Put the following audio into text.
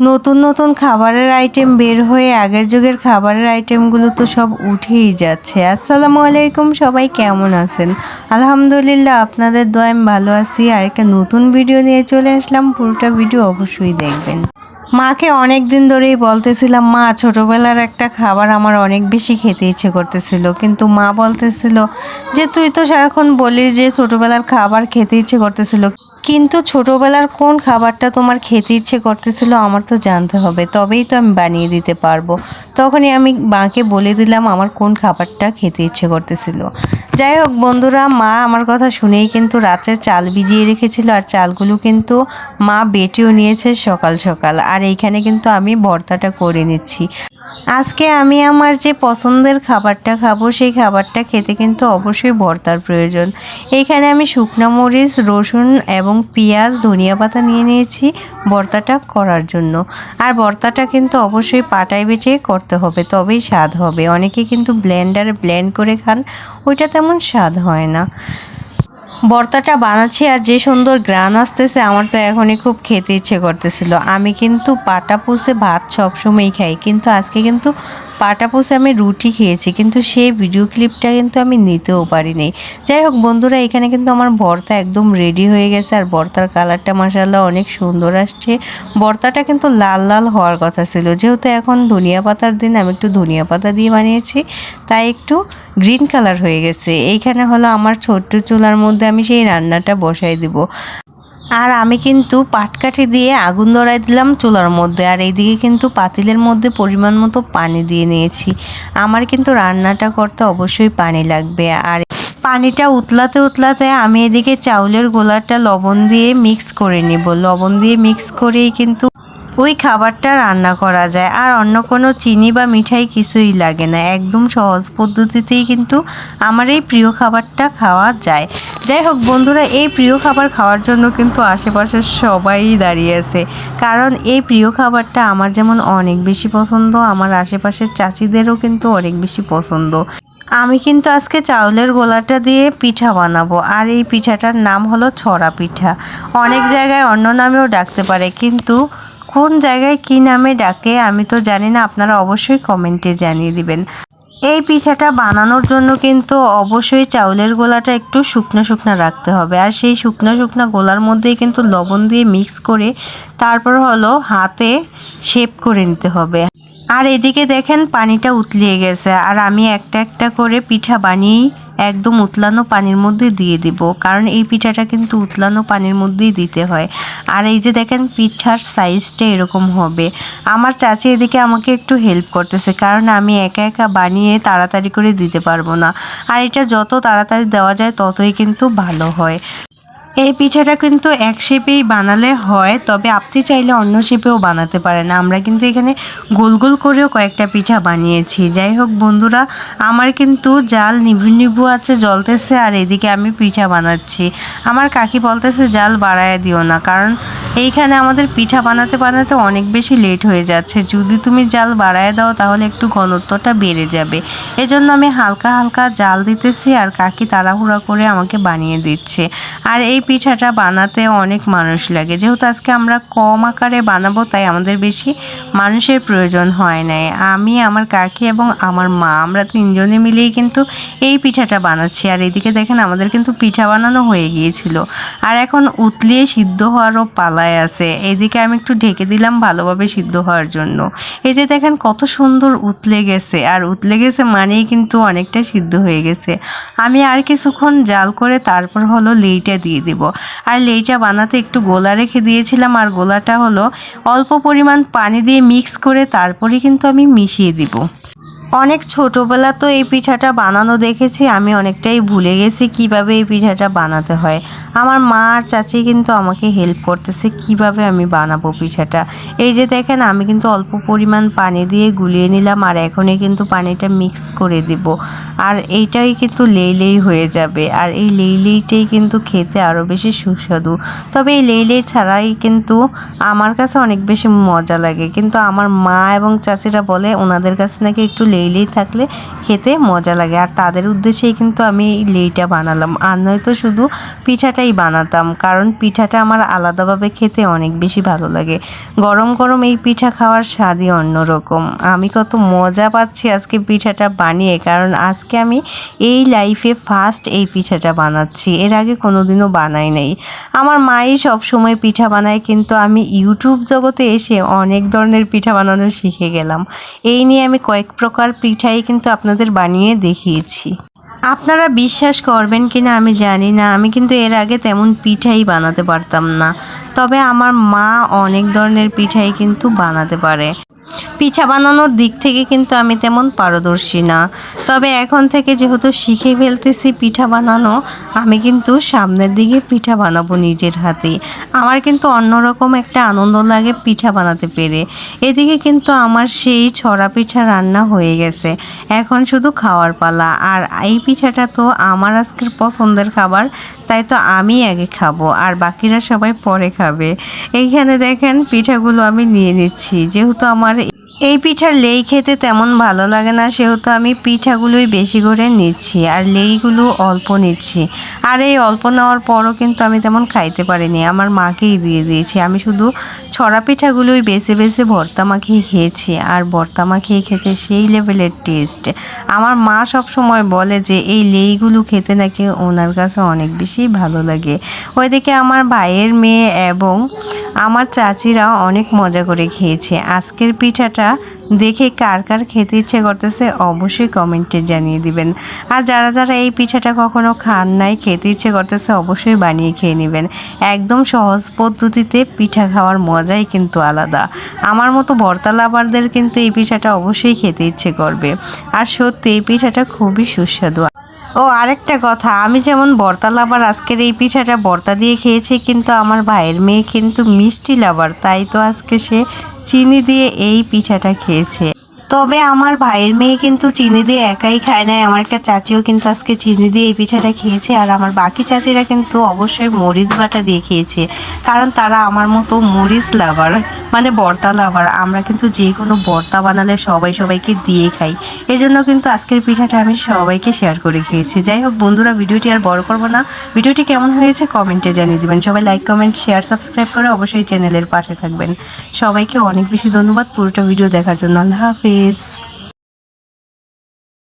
নতুন নতুন খাবারের আইটেম বের হয়ে আগের যুগের খাবারের আইটেমগুলো তো সব উঠেই যাচ্ছে। আসসালামু আলাইকুম, সবাই কেমন আছেন? আলহামদুলিল্লাহ, আপনাদের দোয়া আমি ভালো আছি। আর একটা নতুন ভিডিও নিয়ে চলে আসলাম। পুরোটা ভিডিও অবশ্যই দেখবেন। মাকে অনেক দিন ধরেই বলতেছিলাম, মা, ছোটবেলার একটা খাবার আমার অনেক বেশি খেতে ইচ্ছে করতেছিল। কিন্তু মা বলতেছিল যে, তুই তো সারাক্ষণ বলিস যে, ছোটবেলার খাবার খেতে ইচ্ছে করতেছিল। কিন্তু ছোটবেলার কোন খাবারটা তোমার খেতে ইচ্ছে করতেছিল আমার তো জানতে হবে, তবেই তো আমি বানিয়ে দিতে পারব। তখনই আমি মাকে বলে দিলাম আমার কোন খাবারটা খেতে ইচ্ছে করতেছিল। যাই হোক বন্ধুরা, মা আমার কথা শুনেই কিন্তু রাত্রে চাল ভিজিয়ে রেখেছিল আর চালগুলো কিন্তু মা বেটেও নিয়েছে সকাল সকাল। আর এইখানে কিন্তু আমি ভর্তাটা করে নিচ্ছি। আজকে আমি আমার যে পছন্দের খাবারটা খাব, সেই খাবারটা খেতে কিন্তু অবশ্যই ভর্তার প্রয়োজন। এইখানে আমি শুকনো মরিচ, রসুন এবং পেঁয়াজ, ধনিয়া পাতা নিয়ে নিয়েছি ভর্তাটা করার জন্য। আর ভর্তাটা কিন্তু অবশ্যই পাটায় বেটে করতে হবে, তবেই স্বাদ হবে। অনেকে কিন্তু ব্লেন্ডারে ব্লেন্ড করে খান, ওইটা তেমন স্বাদ হয় না। ভর্তাটা বানাচ্ছি আর যে সুন্দর গ্রান আসতেছে, আমার তো এখনই খুব খেতে ইচ্ছে করতেছিল। আমি কিন্তু পাটা পুষে ভাত সবসময়ই খাই, কিন্তু আজকে কিন্তু পাটা পুষে আমি রুটি খেয়েছি, কিন্তু সেই ভিডিও ক্লিপটা কিন্তু আমি নিতেও পারিনি। যাই হোক বন্ধুরা, এখানে কিন্তু আমার ভর্তা একদম রেডি হয়ে গেছে, আর ভর্তার কালারটা মাসাল্লাহ অনেক সুন্দর আসছে। ভর্তাটা কিন্তু লাল লাল হওয়ার কথা ছিল। যেহেতু এখন ধনিয়া পাতার দিন, আমি একটু ধনিয়া পাতা দিয়ে বানিয়েছি, তাই একটু গ্রিন কালার হয়ে গেছে। এইখানে হলো আমার ছোট্ট চুলার মধ্যে আমি সেই রান্নাটা বসাই দিব। আর আমি কিন্তু পাটকাঠি দিয়ে আগুন ধরাই দিলাম চুলার মধ্যে। আর এইদিকে কিন্তু পাতিলের মধ্যে পরিমাণ মতো পানি দিয়ে নিয়েছি। আমার কিন্তু রান্নাটা করতে অবশ্যই পানি লাগবে। আর পানিটা উতলাতে উতলাতে আমি এদিকে চাউলের গোলাটা লবণ দিয়ে মিক্স করে নিব। লবণ দিয়ে মিক্স করেই কিন্তু ওই খাবারটা রান্না করা যায়। আর অন্য কোনো চিনি বা মিঠাই কিছুই লাগে না। একদম সহজ পদ্ধতিতেই কিন্তু আমার এই প্রিয় খাবারটা খাওয়া যায়। যাই হোক, বন্ধুরা, এই প্রিয় খাবার খাওয়ার জন্য কিন্তু আশেপাশের সবাই দাঁড়িয়ে আছে। কারণ এই প্রিয় খাবারটা আমার যেমন অনেক বেশি পছন্দ, আমার আশেপাশের চাচিদেরও কিন্তু অনেক বেশি পছন্দ। আমি কিন্তু আজকে চাউলের গোলাটা দিয়ে পিঠা বানাবো, আর এই পিঠাটার নাম হলো ছড়া পিঠা। অনেক জায়গায় অন্য নামেও ডাকতে পারে, কিন্তু কোন জায়গায় কি নামে ডাকে আমি তো জানি না, আপনারা অবশ্যই কমেন্টে জানিয়ে দিবেন। এই পিঠাটা বানানোর জন্য কিন্তু অবশ্যই চাউলের গোলাটা একটু শুকনো শুকনো রাখতে হবে। আর সেই শুকনো শুকনো গোলার মধ্যেই কিন্তু লবণ দিয়ে মিক্স করে তারপর হলো হাতে শেপ করে নিতে হবে। আর এদিকে দেখেন পানিটা উতলিয়ে গেছে। আর আমি একটা একটা করে পিঠা বানিয়েই একদম উতলানো পানির মধ্যে দিয়ে দিব। কারণ এই পিঠাটা কিন্তু উতলানো পানির মধ্যেই দিতে হয়। আর এই যে দেখেন পিঠার সাইজটা এরকম হবে। আমার চাচি এদিকে আমাকে একটু হেল্প করতেছে। কারণ আমি একা একা বানিয়ে তাড়াতাড়ি করে দিতে পারব না। আর এটা যত তাড়াতাড়ি দেওয়া যায় ততই কিন্তু ভালো হয়। এই পিঠাটা কিন্তু এক শেপেই বানালে হয়, তবে আপনি চাইলে অন্য শেপেও বানাতে পারেন। আমরা কিন্তু এখানে গোল গোল করেও কয়েকটা পিঠা বানিয়েছি। যাই হোক বন্ধুরা, আমার কিন্তু জাল নিভু নিভু আছে, জ্বলতেছে, আর এদিকে আমি পিঠা বানাচ্ছি। আমার কাকি বলতেছে, জাল বাড়ায় দিও না। কারণ এইখানে আমাদের পিঠা বানাতে বানাতে অনেক বেশি লেট হয়ে যাচ্ছে। যদি তুমি জাল বাড়ায় দাও, তাহলে একটু ঘনত্বটা বেড়ে যাবে। এজন্য আমি হালকা হালকা জাল দিতেছি, আর কাকি তাড়াহুড়া করে আমাকে বানিয়ে দিচ্ছে। আর এই পিঠাটা বানাতে অনেক মানুষ লাগে। যেহেতু আজকে আমরা কম আকারে বানাবো, তাই আমাদের বেশি মানুষের প্রয়োজন হয় নাই। আমি, আমার কাকি এবং আমার মা, আমরা তিনজনে মিলেই কিন্তু এই পিঠাটা বানাচ্ছি। আর এদিকে দেখেন, আমাদের কিন্তু পিঠা বানানো হয়ে গিয়েছিল। আর এখন উতলিয়ে সিদ্ধ হওয়ারও পালায় আছে। এদিকে আমি একটু ঢেকে দিলাম ভালোভাবে সিদ্ধ হওয়ার জন্য। এই যে দেখেন, কত সুন্দর উতলে গেছে। আর উতলে গেছে মানেই কিন্তু অনেকটা সিদ্ধ হয়ে গেছে। আমি আর কিছুক্ষণ জাল করে তারপর হলো লেইটা দিয়ে দিব। আর লেইটা বানাতে একটু গোলা রেখে দিয়েছিলাম, আর গোলাটা হলো অল্প পরিমাণ পানি দিয়ে মিক্স করে তারপরে কিন্তু আমি মিশিয়ে দিব। অনেক ছোটোবেলা তো এই পিঠাটা বানানো দেখেছি, আমি অনেকটাই ভুলে গেছি কীভাবে এই পিঠাটা বানাতে হয়। আমার মা আর চাচি কিন্তু আমাকে হেল্প করতেছে কীভাবে আমি বানাবো পিঠাটা। এই যে দেখেন, আমি কিন্তু অল্প পরিমাণ পানি দিয়ে গুলিয়ে নিলাম আর এখনই কিন্তু পানিটা মিক্স করে দিব। আর এইটাই কিন্তু লেইলেই হয়ে যাবে আর এই লেইলেইটাই কিন্তু খেতে আরও বেশি সুস্বাদু। তবে এই লেইলেই ছাড়াই কিন্তু আমার কাছে অনেক বেশি মজা লাগে। কিন্তু আমার মা এবং চাচিরা বলে, ওনাদের কাছে নাকি একটু লেই লেই থাকলে খেতে মজা লাগে। আর তাদের উদ্দেশ্যেই কিন্তু আমি এই লেইটা বানালাম। আর নয়তো শুধু পিঠাটাই বানাতাম, কারণ পিঠাটা আমার আলাদাভাবে খেতে অনেক বেশি ভালো লাগে। গরম গরম এই পিঠা খাওয়ার স্বাদই অন্যরকম। আমি কত মজা পাচ্ছি আজকে পিঠাটা বানিয়ে, কারণ আজকে আমি এই লাইফে ফার্স্ট এই পিঠাটা বানাচ্ছি। এর আগে কোনোদিনও বানাই নাই। আমার মাই সব সময় পিঠা বানায়, কিন্তু আমি ইউটিউব জগতে এসে অনেক ধরনের পিঠা বানানো শিখে গেলাম। এই নিয়ে আমি কয়েক প্রকার পিঠাই কিন্তু আপনাদের বানিয়ে দেখিয়েছি। আপনারা বিশ্বাস করবেন কি না আমি জানি না, আমি কিন্তু এর আগে তেমন পিঠাই বানাতে পারতাম না। তবে আমার মা অনেক ধরনের পিঠাই কিন্তু বানাতে পারে। পিঠা বানানোর দিক থেকে কিন্তু আমি তেমন পারদর্শী না। তবে এখন থেকে যেহেতু শিখে ফেলতেছি পিঠা বানানো, আমি কিন্তু সামনের দিকে পিঠা বানাবো নিজের হাতে। আমার কিন্তু অন্যরকম একটা আনন্দ লাগে পিঠা বানাতে পেরে। এদিকে কিন্তু আমার সেই ছড়া পিঠা রান্না হয়ে গেছে। এখন শুধু খাওয়ার পালা। আর এই পিঠাটা তো আমার আজকের পছন্দের খাবার, তাই তো আমি আগে খাব, আর বাকিরা সবাই পরে খাবে। এইখানে দেখেন পিঠাগুলো আমি নিয়ে নিচ্ছি। যেহেতু আমার এই পিঠার লেই খেতে তেমন ভালো লাগে না, সেহেতু আমি পিঠাগুলোই বেশি করে নিচ্ছি আর লেইগুলো অল্প নিচ্ছি। আর এই অল্প নেওয়ার পরও কিন্তু আমি তেমন খাইতে পারিনি, আমার মাকেই দিয়ে দিয়েছি। আমি শুধু ছড়া পিঠাগুলোই বেছে বেছে ভর্তা মাখিয়ে খেয়েছি আর ভর্তা মাখিয়ে খেতে সেই লেভেলের টেস্ট আমার মা সব সময় বলে যে, এই লেইগুলো খেতে নাকি ওনার কাছে অনেক বেশি ভালো লাগে। ওইদিকে আমার ভাইয়ের মেয়ে এবং আমার চাচিরা অনেক মজা করে খেয়েছে। আজকের পিঠাটা দেখে কার কার খেতে ইচ্ছে করতেছে অবশ্যই কমেন্টে জানিয়ে দিবেন। আর যারা যারা এই পিঠাটা কখনো খান নাই, খেতে ইচ্ছে করতেছে অবশ্যই বানিয়ে খেয়ে নেবেন। একদম সহজ পদ্ধতিতে পিঠা খাওয়ার মজাই কিন্তু আলাদা। আমার মতো ভর্তা লাভারদের কিন্তু এই পিঠাটা অবশ্যই খেতে ইচ্ছে করবে। আর সত্যি, এই পিঠাটা খুবই সুস্বাদু। ও, আরেকটা কথা। আমি যেমন বর্তা লাভার আজকের এই পিঠাটা বর্তা দিয়ে খেয়েছি কিন্তু আমার ভাইয়ের মেয়ে কিন্তু মিষ্টি লাভার তাই তো আজকে সে চিনি দিয়ে এই পিঠাটা খেয়েছে। তবে আমার ভাইয়ের মেয়ে কিন্তু চিনি দিয়ে একাই খায় নাই। আমার একটা চাচিও কিন্তু আজকে চিনি দিয়ে এই পিঠাটা খেয়েছে আর আমার বাকি চাচিরা কিন্তু অবশ্যই মরিচ বাটা দিয়ে খেয়েছে। কারণ তারা আমার মতো মরিচ লাভার মানে বর্তা লাভার আমরা কিন্তু যে কোনো বর্তা বানালে সবাই সবাইকে দিয়ে খাই। এজন্য কিন্তু আজকের পিঠাটা আমি সবাইকে শেয়ার করে খেয়েছি। যাই হোক বন্ধুরা, ভিডিওটি আর বড় করব না। ভিডিওটি কেমন হয়েছে কমেন্টে জানিয়ে দেবেন। সবাই লাইক কমেন্ট শেয়ার সাবস্ক্রাইব করে অবশ্যই চ্যানেলের পাশে থাকবেন। সবাইকে অনেক বেশি ধন্যবাদ পুরোটা ভিডিও দেখার জন্য। আল্লাহ হাফিজ। vocês.